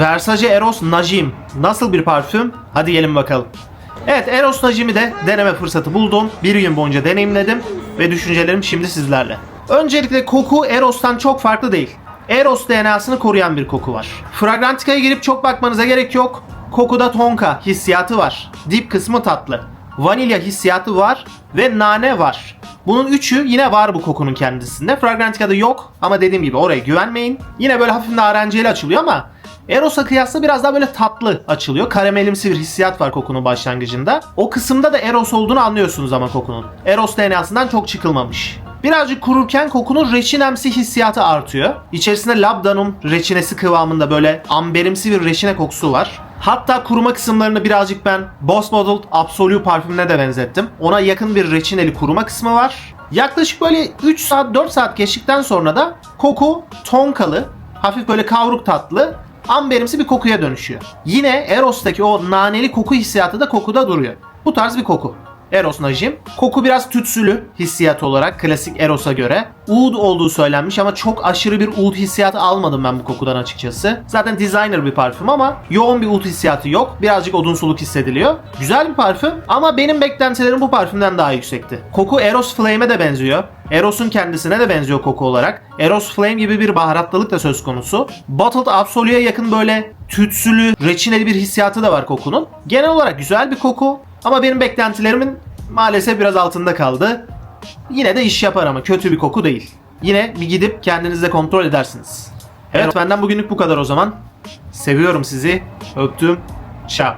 Versace Eros Najim. Nasıl bir parfüm? Hadi gelin bakalım. Evet Eros Najim'i de deneme fırsatı buldum. Bir gün boyunca deneyimledim ve düşüncelerim şimdi sizlerle. Öncelikle koku Eros'tan çok farklı değil. Eros DNA'sını koruyan bir koku var. Fragrantika'ya girip çok bakmanıza gerek yok. Kokuda tonka hissiyatı var. Dip kısmı tatlı. Vanilya hissiyatı var ve nane var. Bunun üçü yine var bu kokunun kendisinde. Fragrantica'da yok ama dediğim gibi oraya güvenmeyin. Yine böyle hafif narenciyeli açılıyor ama Eros'a kıyasla biraz daha böyle tatlı açılıyor. Karamelimsi bir hissiyat var kokunun başlangıcında. O kısımda da Eros olduğunu anlıyorsunuz ama kokunun. Eros DNA'sından çok çıkılmamış. Birazcık kururken kokunun reçinemsi hissiyatı artıyor. İçerisinde labdanum reçinesi kıvamında böyle amberimsi bir reçine kokusu var. Hatta kuruma kısımlarını birazcık ben Boss Bottled Absolute parfümüne de benzettim. Ona yakın bir reçineli kuruma kısmı var. Yaklaşık böyle 3 saat 4 saat geçtikten sonra da koku tonkalı, hafif böyle kavruk tatlı, amberimsi bir kokuya dönüşüyor. Yine Eros'taki o naneli koku hissiyatı da kokuda duruyor. Bu tarz bir koku. Eros Najim. Koku biraz tütsülü hissiyat olarak klasik Eros'a göre. Oud olduğu söylenmiş ama çok aşırı bir oud hissiyatı almadım ben bu kokudan açıkçası. Zaten designer bir parfüm ama yoğun bir oud hissiyatı yok. Birazcık odunsuluk hissediliyor. Güzel bir parfüm ama benim beklentilerim bu parfümden daha yüksekti. Koku Eros Flame'e de benziyor. Eros'un kendisine de benziyor koku olarak. Eros Flame gibi bir baharatlılık da söz konusu. Bottled Absolute'ya yakın böyle tütsülü, reçineli bir hissiyatı da var kokunun. Genel olarak güzel bir koku ama benim beklentilerimin maalesef biraz altında kaldı. Yine de iş yapar ama kötü bir koku değil. Yine bir gidip kendinizde kontrol edersiniz. Evet benden bugünlük bu kadar o zaman. Seviyorum sizi. Öptüm. Ciao.